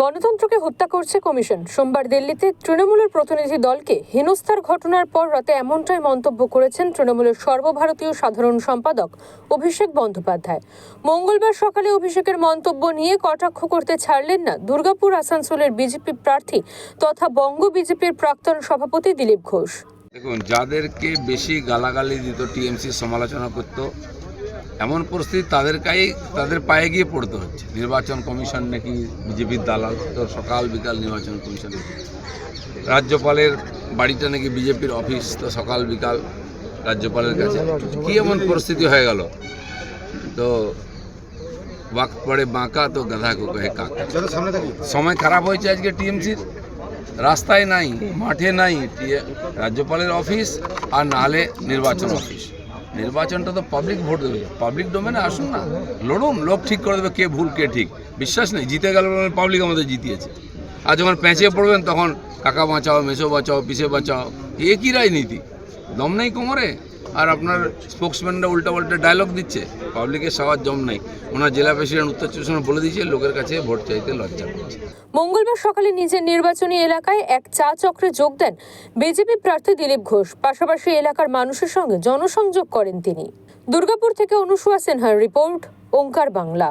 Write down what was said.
গণতন্ত্রকে হত্যা করছে কমিশন। সোমবার দিল্লিতে তৃণমূলের প্রতিনিধি দলকে হেনস্থার ঘটনার পর রাতে এমনটাই মন্তব্য করেছেন তৃণমূলের সর্বভারতীয় সাধারণ সম্পাদক অভিষেক বন্দ্যোপাধ্যায়। মঙ্গলবার সকালে অভিষেকের মন্তব্য নিয়ে কটাক্ষ করতে ছাড়লেন না দুর্গাপুর আসানসোলের বিজেপি প্রার্থী তথা বঙ্গ বিজেপির প্রাক্তন সভাপতি দিলীপ ঘোষ। দেখুন, যাদেরকে বেশি গালাগালি দিত টিএমসি সমালোচনা করত এমন পরিস্থিতি তাদের তাদেরকেই তাদের পায়ে গিয়ে পড়তে হচ্ছে। নির্বাচন কমিশন নাকি বিজেপির দালাল? তো সকাল বিকাল নির্বাচন কমিশন রাজ্যপালের বাড়িটা নাকি বিজেপির অফিস তো সকাল বিকাল রাজ্যপালের কাছে। কি এমন পরিস্থিতি হয়ে গেল? তো ওয়াক্ত পড়ে বাঁকা তো গাধা কো কহে কাকা। সময় খারাপ হয়েছে আজকে টিএমসির? রাস্তায় নাই মাঠে নাই। রাজ্যপালের অফিস আর নাহলে নির্বাচন অফিস। নির্বাচনটা তো পাবলিক ভোট দেবে। পাবলিক ডোমেনে আসুন না। লড়ুন, লোক ঠিক করে দেবে কে ভুল, কে ঠিক। বিশ্বাস নেই, জিতে গেল পাবলিক আমাদের জিতিয়েছে। আর যখন পেঁচিয়ে পড়বেন তখন কাকা বাঁচাও, মেসো বাঁচাও, পিসে বাঁচাও। এ কী রাজনীতি? দম নেই কোমরে? আর আপনার স্পোক্সম্যানরা উল্টা পাল্টা ডায়লগ দিচ্ছে পাবলিকের সবার জম নাই। ওনার জেলা প্রেসিডেন্ট উত্তর চব্বিশ বলে দিয়েছে, লোকের কাছে ভোট চাইতে লজ্জা করছে মঙ্গলবার সকালে নিজের নির্বাচনী এলাকায় এক চা চক্রে যোগ দেন বিজেপি প্রার্থী দিলীপ ঘোষ। পাশাপাশি এলাকার মানুষের সঙ্গে জনসংযোগ করেন তিনি। দুর্গাপুর থেকে অনুসুয়া সিনহার রিপোর্ট, ওঙ্কার বাংলা।